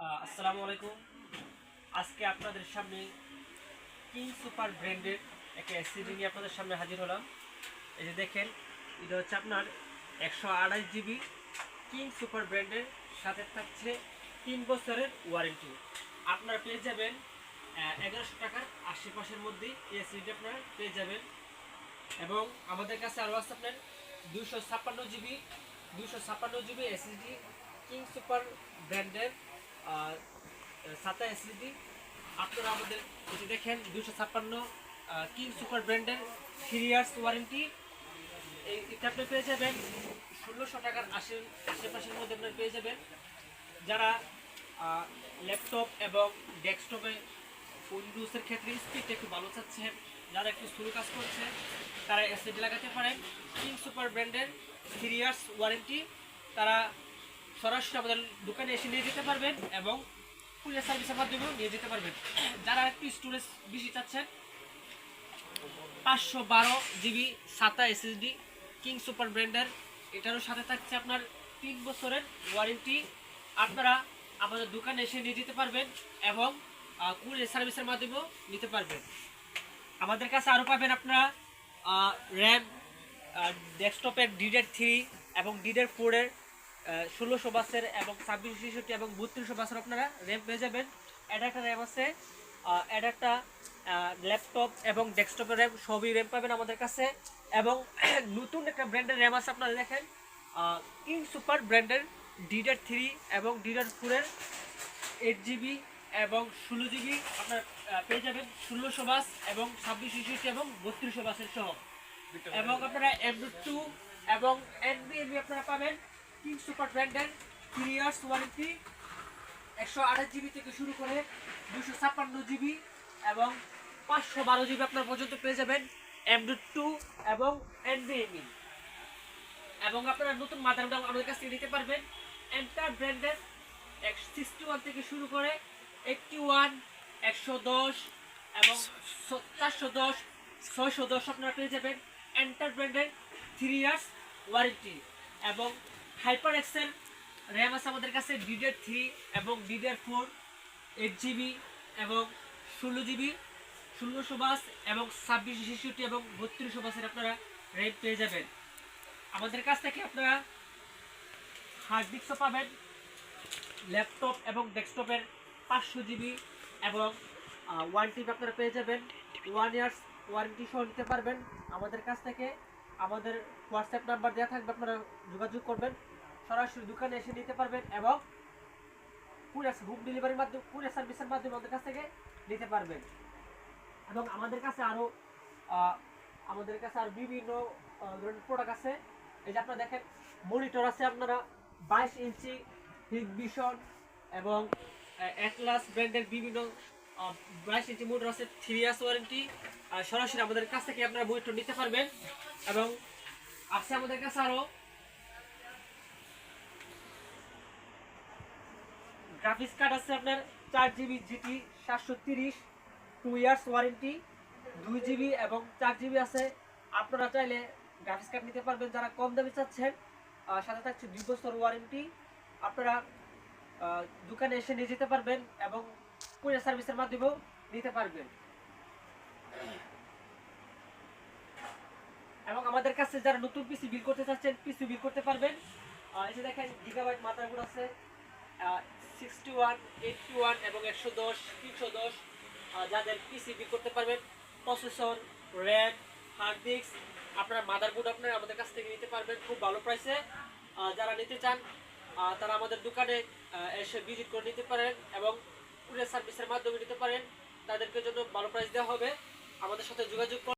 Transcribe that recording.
আসসালামু আলাইকুম। আজকে আপনাদের সামনে কিং সুপার ব্র্যান্ডের একটা এসিডি নিয়ে আপনাদের সামনে হাজির হলাম। এই যে দেখেন, এটা হচ্ছে আপনার একশো আড়াইশ জিবি কিং সুপার ব্র্যান্ডের সাথে থাকছে তিন বছরের ওয়ারেন্টি আপনারা পেয়ে যাবেন এগারোশো টাকার আশেপাশের মধ্যেই এই এসিডি আপনারা পেয়ে যাবেন। এবং আমাদের কাছে আরও আছে আপনার দুশো ছাপ্পান্ন জিবি দুশো ছাপ্পান্ন জিবি এসএসডি কিং সুপার ব্র্যান্ডের সাতা এসএসডি আপনারা আমাদের এটি দেখেন দুশো ছাপ্পান্ন কিং সুপার ব্র্যান্ডের থ্রি ইয়ার্স ওয়ারেন্টি এই আপনি পেয়ে যাবেন। ষোলোশো টাকার আশে, আশেপাশের মধ্যে আপনার পেয়ে যাবেন। যারা ল্যাপটপ এবং ডেস্কটপে উইন্ডোজের ক্ষেত্রে স্পিডটা একটু ভালো চাচ্ছেন, যারা একটু শুরু কাজ করছে, তারা এসএডি লাগাতে পারেন। কিং সুপার ব্র্যান্ডের থ্রি ইয়ার্স ওয়ারেন্টি তারা সরাসরি আমাদের দোকানে এসে নিয়ে যেতে পারবেন এবং কুরিয়ার সার্ভিসের মাধ্যমেও নিয়ে যেতে পারবেন। যারা একটু স্টোরেজ বেশি চাচ্ছেন, পাঁচশো বারো জিবি সাতা এসএসডি কিং সুপার ব্র্যান্ডের, এটারও সাথে থাকছে আপনার তিন বছরের ওয়ারেন্টি আপনারা আমাদের দোকানে এসে নিয়ে যেতে পারবেন এবং কুরিয়ার সার্ভিসের মাধ্যমেও নিতে পারবেন। আমাদের কাছে আরও পাবেন আপনারা র্যাম ডেস্কটপের ডিডের থ্রি এবং ডিডের ফোরের ষোলোশো বাসের এবং ছাব্বিশ ছেষট্টি এবং বত্রিশশো বাসের আপনারা র্যাম পেয়ে যাবেন। এটা একটা র্যাম আছে। এটা একটা ল্যাপটপ এবং ডেস্কটপের র্যাম সবই র্যাম পাবেন আমাদের কাছে। এবং নতুন একটা ব্র্যান্ডের র্যাম আছে আপনারা দেখেন। কিং সুপার ব্র্যান্ডের ডিডের থ্রি এবং ডিডের ফোরের এইট জিবি এবং ষোলো জিবি আপনার পেয়ে যাবেন ষোলোশো বাস এবং ছাব্বিশ ছেষট্টি এবং বত্রিশশো বাসের সহ। এবং আপনারা এমডি টু এবং এনবিএনবি আপনারা পাবেন। কিং সুপার ব্র্যান্ডের থ্রি ইয়ার্স ওয়ারেন্টি একশো আঠাশ জিবি থেকে শুরু করে দুশো ছাপ্পান্ন জিবি এবং পাঁচশো বারো জিবি আপনার পর্যন্ত পেয়ে যাবেন এমডি টু এবং এনবিএনবি এবং আপনারা নতুন মাদারবোর্ড আমাদের কাছ থেকে নিতে পারবেন। এন্টার ব্র্যান্ডের সিক্সটি ওয়ান থেকে শুরু করে এইটটি ওয়ান একশো দশ এবং চারশো দশ, ছয়শো দশ আপনারা পেয়ে যাবেন। এন্টার ব্র্যান্ডের থ্রি ইয়ার্স ওয়ারেন্টি এবং হাইপার এক্সেল র্যাম আছে আমাদের কাছে ডিডের থ্রি এবং ডিডের ফোর, এইট জিবি এবং ষোলো জিবি, ষোলোশো বাস এবং ছাব্বিশ ছেষট্টি এবং বত্রিশশো বাসের আপনারা র্যাম পেয়ে যাবেন। আমাদের কাছ থেকে আপনারা হার্ড ডিস্কও পাবেন ল্যাপটপ এবং ডেস্কটপের পাঁচশো জিবি এবং ওয়ান টিবি আপনারা পেয়ে যাবেন। ওয়ান ইয়ার্স ওয়ারেন্টি সহ নিতে পারবেন। আমাদের কাছ থেকে আমাদের হোয়াটসঅ্যাপ নাম্বার দেওয়া থাকবে, আপনারা যোগাযোগ করবেন। সরাসরি দোকানে এসে নিতে পারবেন এবং কুরিয়ার হোম ডেলিভারির মাধ্যমে, কুরিয়ার সার্ভিসের মাধ্যমে আমাদের কাছ থেকে নিতে পারবেন। এবং আমাদের কাছে আরও আমাদের কাছে আর বিভিন্ন ধরনের প্রোডাক্ট আছে। এই যে আপনারা দেখেন মনিটর আছে আপনারা, বাইশ ইঞ্চি হিগ ভিশন এবং অ্যাটলাস ব্র্যান্ডের বিভিন্ন বাইশ ইঞ্চি মোটর আছে থ্রি ইয়ার্স ওয়ারেন্টি সরাসরি আমাদের কাছ থেকে আপনারা মনিটর নিতে পারবেন। এবং আছে আমাদের কাছে আরও গ্রাফিক্স কার্ড আছে আপনার চার জিবি জিটি সাতশো তিরিশ টু ইয়ার্স ওয়ারেন্টি দুই জিবি এবং চার জিবি আছে। আপনারা চাইলে গ্রাফিক্স কার্ড নিতে পারবেন। যারা কম দামে চাচ্ছেন সাথে থাকছে দুই বছর ওয়ারেন্টি আপনারা দোকানে এসে নিয়ে যেতে পারবেন এবং কুরিয়ার সার্ভিসের মাধ্যমেও নিতে পারবেন। এবং আমাদের কাছে যারা নতুন পিসি বিল করতে চাচ্ছেন পিসি বিল করতে পারবেন। এই যে দেখেন গিগাবাইট মাদারবোর্ড আছে। সিক্সটি ওয়ান এইটটি ওয়ান এবং একশো দশ, তিনশো দশ যাদের পিসি বিল করতে পারবেন, প্রসেসর র্যাম হার্ড ডিস্ক আপনার মাদারবোর্ড আপনারা আমাদের কাছ থেকে নিতে পারবেন খুব ভালো প্রাইসে যারা নিতে চান তারা আমাদের দোকানে এসে ভিজিট করে নিতে পারেন এবং কুরিয়ার সার্ভিসের মাধ্যমে নিতে পারেন তাদেরকে জন্য ভালো প্রাইস দেওয়া হবে আমাদের সাথে যোগাযোগ।